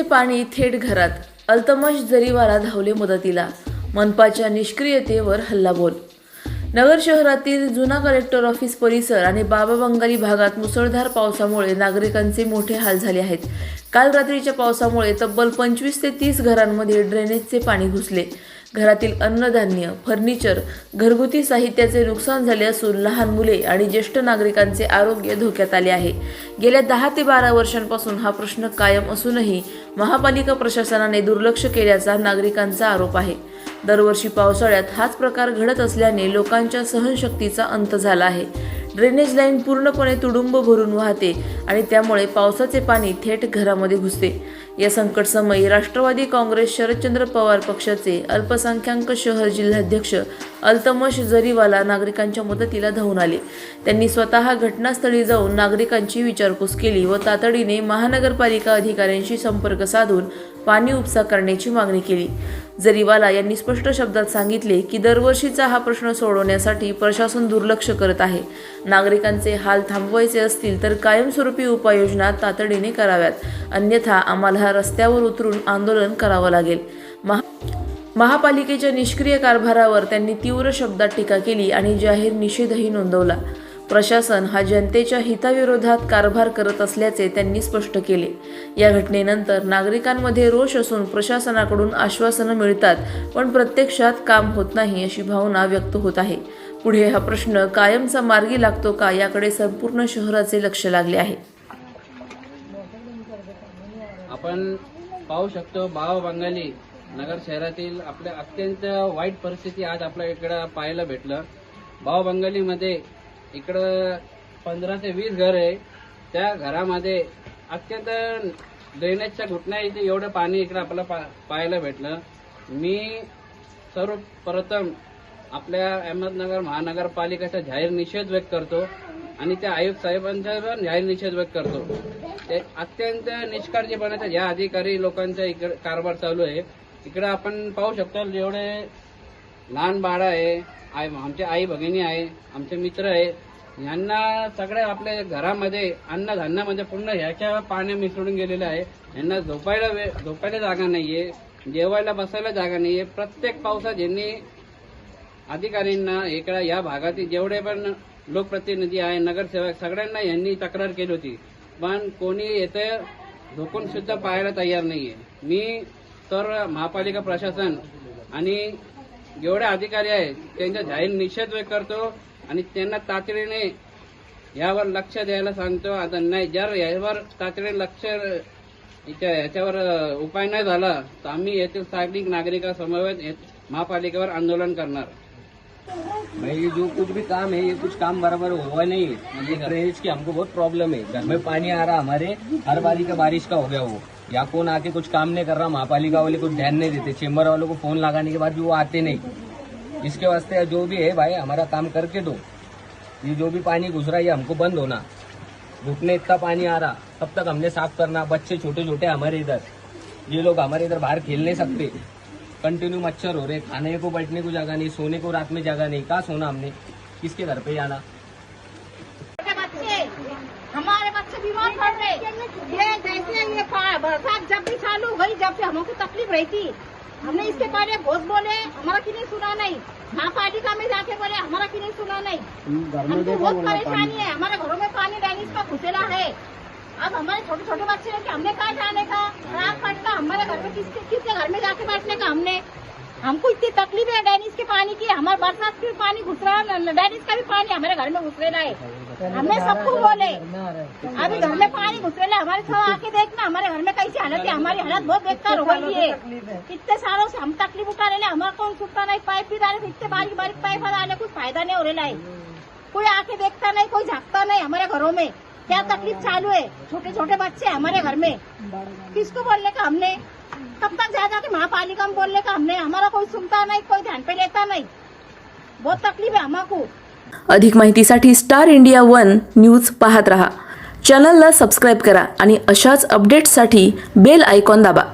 ड्रेनेजचे पाणी थेट घरात. अल्तमश जरीवाला धावले मदतीला. मनपाच्या निष्क्रियतेवर हल्लाबोल. नगर शहरातील जुना कलेक्टर ऑफिस परिसर आणि बाबा बंगाली भागात मुसळधार पावसामुळे नागरिकांचे मोठे हाल झाले आहेत. काल रात्रीच्या पावसामुळे तब्बल पंचवीस ते तीस घरांमध्ये ड्रेनेजचे पाणी घुसले. घरातील अन्नधान्य फर्निचर घरगुती साहित्याचे नुकसान झाले असून लहान मुले आणि ज्येष्ठ नागरिकांचे आरोग्य धोक्यात आले आहे. गेल्या दहा ते बारा वर्षांपासून हा प्रश्न कायम असूनही महापालिका प्रशासनाने दुर्लक्ष केल्याचा नागरिकांचा आरोप आहे. दरवर्षी पावसाळ्यात हाच प्रकार घडत असल्याने लोकांच्या सहनशक्तीचा अंत झाला आहे. ड्रेनेज लाईन पूर्णपणे तुडुंब भरून वाहते आणि त्यामुळे पावसाचे पाणी थेट घरामध्ये घुसते. या संकटसमयी राष्ट्रवादी काँग्रेस शरदचंद्र पवार पक्षाचे अल्पसंख्याक शहर जिल्हाध्यक्ष अल्तमश जरीवाला नागरिकांच्या मदतीला धावून आले. त्यांनी स्वतः घटनास्थळी जाऊन नागरिकांची विचारपूस केली व तातडीने महानगरपालिका अधिकाऱ्यांशी संपर्क साधून पाणी उपसा करण्याची मागणी केली. जरीवाला यांनी स्पष्ट शब्दात सांगितले की दरवर्षीचा हा प्रश्न सोडवण्यासाठी प्रशासन दुर्लक्ष करत आहे. नागरिकांचे हाल थांबवायचे असतील तर कायमस्वरूपी उपाययोजना तातडीने कराव्यात. अन्यथा आम्हाला रस्त्यावर उतरून आंदोलन करावं लागेल. महा महापालिकेच्या निष्क्रिय कारभारावर त्यांनी तीव्र शब्दात टीका केली आणि जाहीर निषेधही नोंदवला. प्रशासन हा जनतेच्या हिताविरोधात कारभार करत असल्याचे त्यांनी स्पष्ट केले. या घटनेनंतर नागरिकांमध्ये रोष असून प्रशासनाकडून आश्वासनं मिळतात पण प्रत्यक्षात काम होत नाही अशी भावना व्यक्त होत आहे. पुढे हा प्रश्न कायमचा मार्गी लागतो का याकडे संपूर्ण शहराचे लक्ष लागले आहे. आपण पाहू शकतो भाव बंगाली नगर शहरातील आपल्या अत्यंत वाईट परिस्थिती आज आपल्या इकडं पाहायला भेटलं. भाव बंगालीमध्ये इकडं पंधरा ते वीस घर आहे. त्या घरामध्ये अत्यंत ड्रेनेजच्या घुटण्या इथे एवढं पाणी इकडं आपल्याला पा पाहायला भेटलं. मी सर्वप्रथम आपल्या अहमदनगर महानगरपालिकेचा जाहीर निषेध व्यक्त करतो. आणि त्या आयुक्त साहेबांचा पण निषेध व्यक्त करतो ते अत्यंत निष्काळजीपणाचा या अधिकारी लोकांचा इकडे कारभार चालू आहे. इकडे आपण पाहू शकतो जेवढे लहान बाळ आहे आई आमच्या आई भगिनी आहे आमचे मित्र आहे यांना सगळ्या आपल्या घरामध्ये अन्नधान्यामध्ये पूर्ण ह्याच्या पाण्या मिसळून गेलेलं आहे. यांना झोपायला वे- झोपायला जागा नाहीये जेवायला बसायला जागा नाहीये. प्रत्येक पावसात यांनी अधिकाऱ्यांना इकडे या भागातील जेवढे पण लोकप्रतिनिधी आहे नगरसेवक सगळ्यांना यांनी तक्रार केली होती. पण कोणी येथे झोकून सुद्धा पाहायला तयार नाहीये. मी तर महापालिका प्रशासन आणि जेवढे अधिकारी आहेत त्यांचा जाहीर निषेध व्यक्त करतो आणि त्यांना तातडीने यावर लक्ष द्यायला सांगतो. आता नाही जर यावर तातडीने लक्ष याच्यावर उपाय नाही झाला तर आम्ही येथील स्थानिक नागरिकांसमवेत महापालिकेवर आंदोलन करणार. भाई ये जो कुछ भी काम है ये कुछ काम बराबर हुआ नहीं है। ये ड्रेनेज की हमको बहुत प्रॉब्लम है। घर में पानी आ रहा हमारे हर बारी का बारिश का हो गया वो। या कौन आके कुछ काम नहीं कर रहा महापालिका वाले कुछ ध्यान नहीं देते। चेम्बर वालों को फ़ोन लगाने के बाद भी वो आते नहीं। इसके वास्ते जो भी है भाई हमारा काम करके दो। ये जो भी पानी घुस रहा है ये हमको बंद होना। घुटने इतना पानी आ रहा तब तक हमने साफ़ करना। बच्चे छोटे छोटे हमारे इधर। ये लोग हमारे इधर बाहर खेल नहीं सकते। कंटिन्यू मच्छर हो रहे खाने को बैठने को जगह नहीं सोने को रात में जगह नहीं। कहाँ सोना हमने? किसके घर पे जाना हमारे बच्चे बीमार पड़ रहे। ये जैसे ये बरसात जब भी चालू हुई जब भी हमको तकलीफ रहती हमने इसके पहले बहुत बोले हमारा की नहीं सुना नहीं। महापालिका में जाके बोले हमारा की नहीं सुना नहीं। हमको बहुत परेशानी है हमारे घरों में पानी डैनिश का घुसेला है। अब हमारे छोटे छोटे बच्चे हैं कि हमने कहा जाने का? रात पड़ता हमारे घर में किसके किसके घर में जाके बैठने का हमने? हमको इतनी तकलीफ है डैनिस के पानी की। हमारे बरसात के पानी घुस रहा है डैनिस का भी पानी हमारे घर में घुस रहा है। हमने सबको बोले। अभी घर में पानी घुस रहा है हमारे सब आके देखना। हमारे घर में कैसी हालत है? हमारी हालत बहुत बेकार हो गई है। इतने सालों से हम तकलीफ उठा रहे हैं। हमारा कौन छुटता नहीं? पाइप भी डाले इतने बारीक बारीक पाइप डाले कुछ फायदा नहीं हो रहा है। कोई आके देखता नहीं कोई झांकता नहीं हमारे घरों में। क्या तकलीफ चालू है? छोटे छोटे बच्चे हैं हमारे घर में। किसको बोलने का हमने? तब तक ज्यादा जाके महापालिका में बोलने का हमने। हमारा कोई सुनता नहीं कोई ध्यान पे लेता नहीं। बहुत तकलीफ है हमको अधिक माहितीसाठी स्टार इंडिया वन न्यूज पाहत रहा. चॅनलला सबस्क्राईब करा आणि अशाच अपडेट्ससाठी बेल आयकॉन दाबा.